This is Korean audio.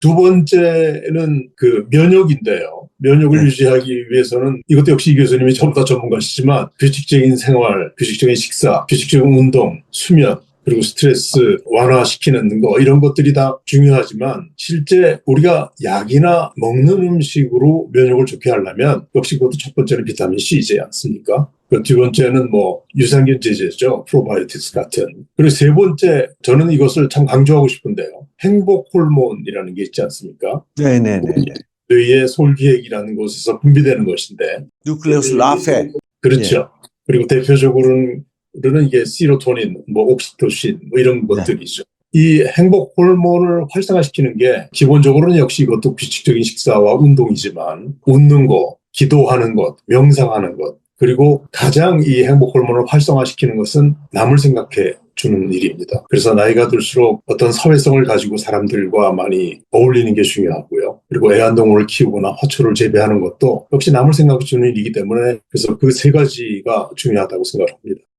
두 번째는 그 면역인데요. 면역을 네. 유지하기 위해서는 이것도 역시 이 교수님이 전부 다 전문가시지만 규칙적인 생활, 규칙적인 식사, 규칙적인 운동, 수면, 그리고 스트레스 완화시키는 거 이런 것들이 다 중요하지만 실제 우리가 약이나 먹는 음식으로 면역을 좋게 하려면 역시 그것도 첫 번째는 비타민 C이지 않습니까? 그두 번째는 뭐 유산균 제제죠. 프로바이오틱스 같은. 그리고 세 번째 저는 이것을 참 강조하고 싶은데요. 행복 호르몬이라는 게 있지 않습니까? 네네네. 뇌의 솔기액이라는 곳에서 분비되는 것인데 뉴클레우스 라페. 그렇죠. 그리고 대표적으로는 는 이게 시로토닌, 뭐 옥시토신 뭐 이런 것들이죠. 이 행복 호르몬을 활성화시키는 게 기본적으로는 역시 이것도 규칙적인 식사와 운동이지만 웃는 것, 기도하는 것, 명상하는 것, 그리고 가장 이 행복 호르몬을 활성화시키는 것은 남을 생각해 주는 일입니다. 그래서 나이가 들수록 어떤 사회성을 가지고 사람들과 많이 어울리는 게 중요하고요. 그리고 애완동물을 키우거나 화초를 재배하는 것도 역시 남을 생각해 주는 일이기 때문에 그래서 그 세 가지가 중요하다고 생각합니다.